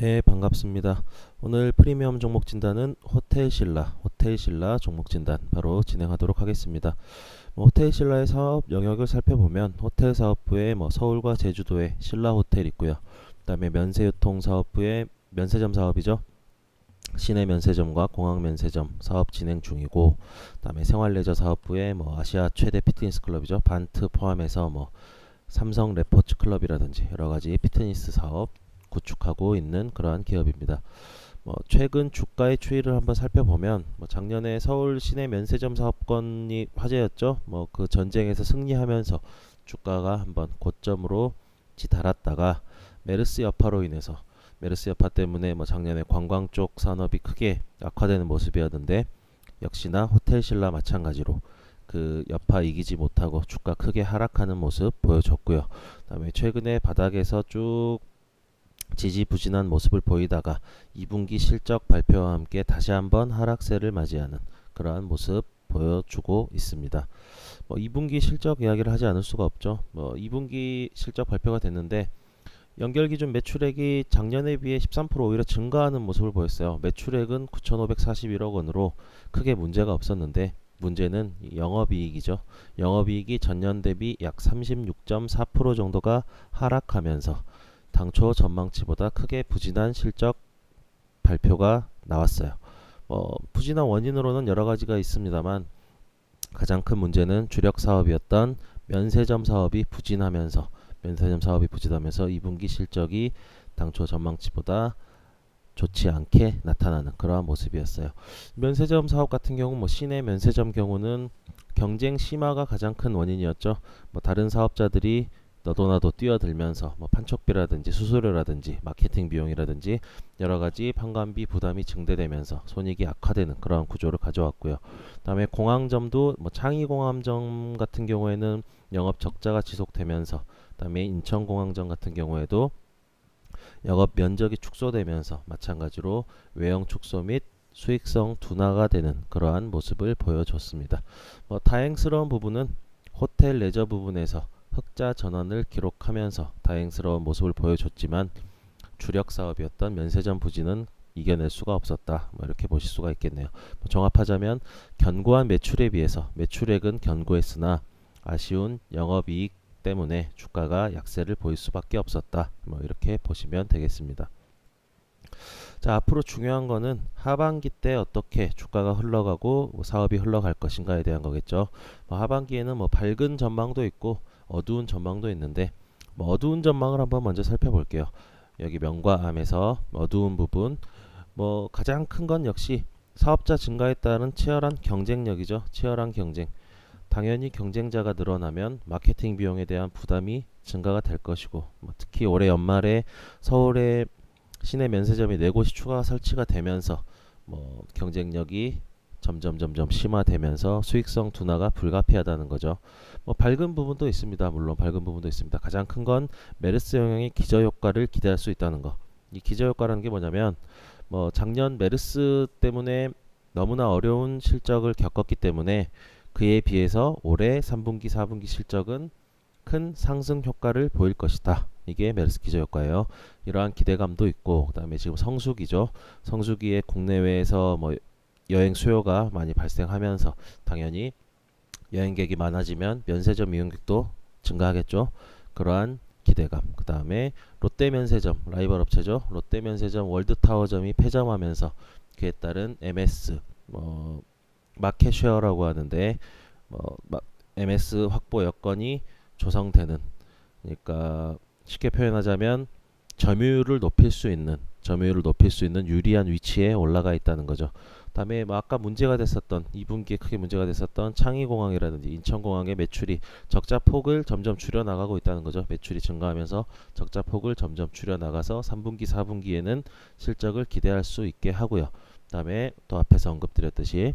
네, 반갑습니다. 오늘 프리미엄 종목 진단은 호텔 신라, 호텔 신라 종목 진단 바로 진행하도록 하겠습니다. 뭐 호텔 신라의 사업 영역을 살펴보면 호텔 사업부에 뭐 서울과 제주도에 신라 호텔 있고요. 그다음에 면세유통 사업부에 면세점 사업이죠. 시내 면세점과 공항 면세점 사업 진행 중이고, 그다음에 생활레저 사업부에 뭐 아시아 최대 피트니스 클럽이죠. 반트 포함해서 뭐 삼성 레포츠 클럽이라든지 여러 가지 피트니스 사업 구축하고 있는 그러한 기업입니다. 뭐 최근 주가의 추이를 한번 살펴보면 뭐 작년에 서울 시내 면세점 사업권이 화제였죠. 뭐 그 전쟁에서 승리하면서 주가가 한번 고점으로 치달았다가 메르스 여파로 인해서 메르스 여파 때문에 뭐 작년에 관광 쪽 산업이 크게 악화되는 모습이었는데 역시나 호텔 신라 마찬가지로 그 여파 이기지 못하고 주가 크게 하락하는 모습 보여줬고요. 그다음에 최근에 바닥에서 쭉 지지부진한 모습을 보이다가 2분기 실적 발표와 함께 다시 한번 하락세를 맞이하는 그러한 모습 보여주고 있습니다. 뭐 2분기 실적 이야기를 하지 않을 수가 없죠. 뭐 2분기 실적 발표가 됐는데 연결 기준 매출액이 작년에 비해 13% 오히려 증가하는 모습을 보였어요. 매출액은 9,541억 원으로 크게 문제가 없었는데 문제는 영업이익이죠. 영업이익이 전년 대비 약 36.4% 정도가 하락하면서 당초 전망치보다 크게 부진한 실적 발표가 나왔어요. 뭐 부진한 원인으로는 여러 가지가 있습니다만 가장 큰 문제는 주력 사업이었던 면세점 사업이 부진하면서 면세점 사업이 부진하면서 2분기 실적이 당초 전망치보다 좋지 않게 나타나는 그러한 모습이었어요. 면세점 사업 같은 경우 뭐 시내 면세점 경우는 경쟁 심화가 가장 큰 원인이었죠. 뭐 다른 사업자들이 너도나도 뛰어들면서 뭐 판촉비라든지 수수료라든지 마케팅 비용이라든지 여러 가지 판관비 부담이 증대되면서 손익이 악화되는 그러한 구조를 가져왔고요. 그다음에 공항점도 뭐 창의공항점 같은 경우에는 영업 적자가 지속되면서 그다음에 인천공항점 같은 경우에도 영업 면적이 축소되면서 마찬가지로 외형 축소 및 수익성 둔화가 되는 그러한 모습을 보여줬습니다. 뭐 다행스러운 부분은 호텔 레저 부분에서 흑자 전환을 기록하면서 다행스러운 모습을 보여줬지만 주력 사업이었던 면세점 부진은 이겨낼 수가 없었다. 뭐 이렇게 보실 수가 있겠네요. 뭐 종합하자면 견고한 매출에 비해서 매출액은 견고했으나 아쉬운 영업이익 때문에 주가가 약세를 보일 수밖에 없었다. 뭐 이렇게 보시면 되겠습니다. 자 앞으로 중요한 거는 하반기 때 어떻게 주가가 흘러가고 뭐 사업이 흘러갈 것인가에 대한 거겠죠. 뭐 하반기에는 뭐 밝은 전망도 있고 어두운 전망도 있는데 뭐 어두운 전망을 한번 먼저 살펴볼게요. 여기 명과 암에서 어두운 부분 뭐 가장 큰 건 역시 사업자 증가에 따른 치열한 경쟁력이죠. 치열한 경쟁. 당연히 경쟁자가 늘어나면 마케팅 비용에 대한 부담이 증가가 될 것이고 뭐 특히 올해 연말에 서울에 시내 면세점이 네 곳이 추가 설치가 되면서 뭐 경쟁력이 점점 점점 심화되면서 수익성 둔화가 불가피하다는 거죠. 뭐 밝은 부분도 있습니다. 물론 밝은 부분도 있습니다. 가장 큰 건 메르스 영향의 기저 효과를 기대할 수 있다는 거. 이 기저 효과라는 게 뭐냐면 뭐 작년 메르스 때문에 너무나 어려운 실적을 겪었기 때문에 그에 비해서 올해 3분기, 4분기 실적은 큰 상승 효과를 보일 것이다. 이게 메르스 기저 효과예요. 이러한 기대감도 있고 그다음에 지금 성수기죠. 성수기에 국내외에서 뭐 여행 수요가 많이 발생하면서 당연히 여행객이 많아지면 면세점 이용객도 증가하겠죠. 그러한 기대감. 그 다음에 롯데 면세점 라이벌 업체죠. 롯데 면세점 월드타워점이 폐점하면서 그에 따른 MS 뭐 마켓 쉐어라고 하는데 뭐 MS 확보 여건이 조성되는 그러니까 쉽게 표현하자면 점유율을 높일 수 있는 점유율을 높일 수 있는 유리한 위치에 올라가 있다는 거죠. 다음에 뭐 아까 문제가 됐었던 2분기에 크게 문제가 됐었던 창의공항이라든지 인천공항의 매출이 적자 폭을 점점 줄여 나가고 있다는 거죠. 매출이 증가하면서 적자 폭을 점점 줄여 나가서 3분기, 4분기에는 실적을 기대할 수 있게 하고요. 다음에 또 앞에서 언급드렸듯이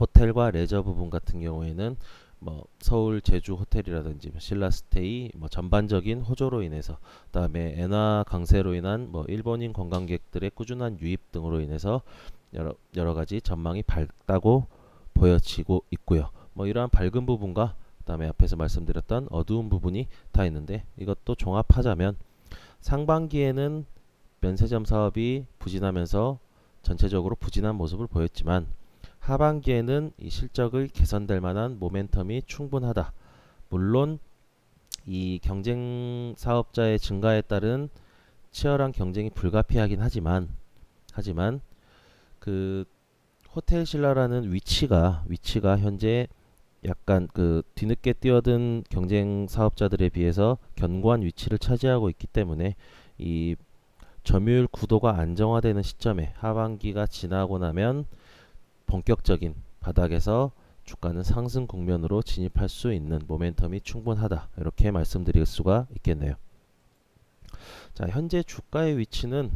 호텔과 레저 부분 같은 경우에는 뭐 서울 제주 호텔이라든지 뭐 신라스테이 뭐 전반적인 호조로 인해서 그다음에 엔화 강세로 인한 뭐 일본인 관광객들의 꾸준한 유입 등으로 인해서 여러 여러 가지 전망이 밝다고 보여지고 있고요. 뭐 이러한 밝은 부분과 그다음에 앞에서 말씀드렸던 어두운 부분이 다 있는데 이것도 종합하자면 상반기에는 면세점 사업이 부진하면서 전체적으로 부진한 모습을 보였지만 하반기에는 이 실적을 개선될 만한 모멘텀이 충분하다. 물론 이 경쟁 사업자의 증가에 따른 치열한 경쟁이 불가피하긴 하지만 하지만 그 호텔 신라라는 위치가 위치가 현재 약간 그 뒤늦게 뛰어든 경쟁 사업자들에 비해서 견고한 위치를 차지하고 있기 때문에 이 점유율 구도가 안정화되는 시점에 하반기가 지나고 나면 본격적인 바닥에서 주가는 상승 국면으로 진입할 수 있는 모멘텀이 충분하다 이렇게 말씀드릴 수가 있겠네요. 자 현재 주가의 위치는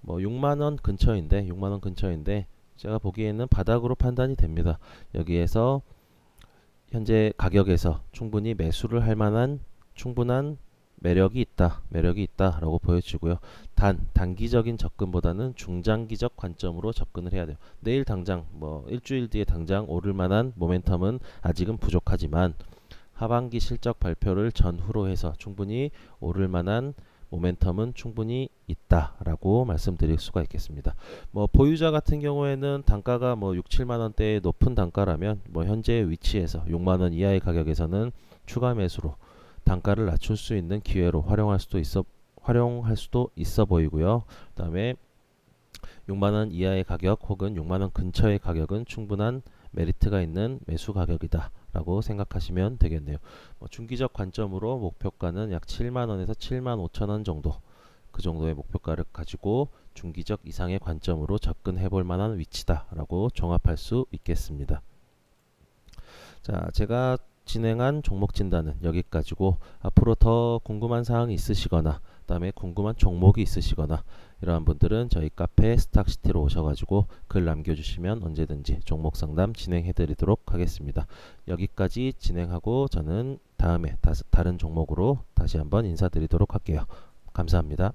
뭐 6만원 근처인데 6만원 근처인데 제가 보기에는 바닥으로 판단이 됩니다. 여기에서 현재 가격에서 충분히 매수를 할 만한 충분한 매력이 있다. 매력이 있다라고 보여지고요. 단 단기적인 접근보다는 중장기적 관점으로 접근을 해야 돼요. 내일 당장 뭐 일주일 뒤에 당장 오를 만한 모멘텀은 아직은 부족하지만 하반기 실적 발표를 전후로 해서 충분히 오를 만한 모멘텀은 충분히 있다라고 말씀드릴 수가 있겠습니다. 뭐 보유자 같은 경우에는 단가가 뭐 6, 7만 원대의 높은 단가라면 뭐 현재의 위치에서 6만 원 이하의 가격에서는 추가 매수로 단가를 낮출 수 있는 기회로 활용할 수도 있어 활용할 수도 있어 보이고요. 그다음에 6만 원 이하의 가격 혹은 6만 원 근처의 가격은 충분한 메리트가 있는 매수 가격이다 라고 생각하시면 되겠네요. 뭐 중기적 관점으로 목표가는 약 7만 원에서 7만 5천 원 정도 그 정도의 목표가를 가지고 중기적 이상의 관점으로 접근해 볼 만한 위치다 라고 종합할 수 있겠습니다. 자, 제가 진행한 종목 진단은 여기까지고 앞으로 더 궁금한 사항이 있으시거나 그다음에 궁금한 종목이 있으시거나 이러한 분들은 저희 카페 스탁시티로 오셔가지고 글 남겨주시면 언제든지 종목 상담 진행해드리도록 하겠습니다. 여기까지 진행하고 저는 다음에 다, 다른 종목으로 다시 한번 인사드리도록 할게요. 감사합니다.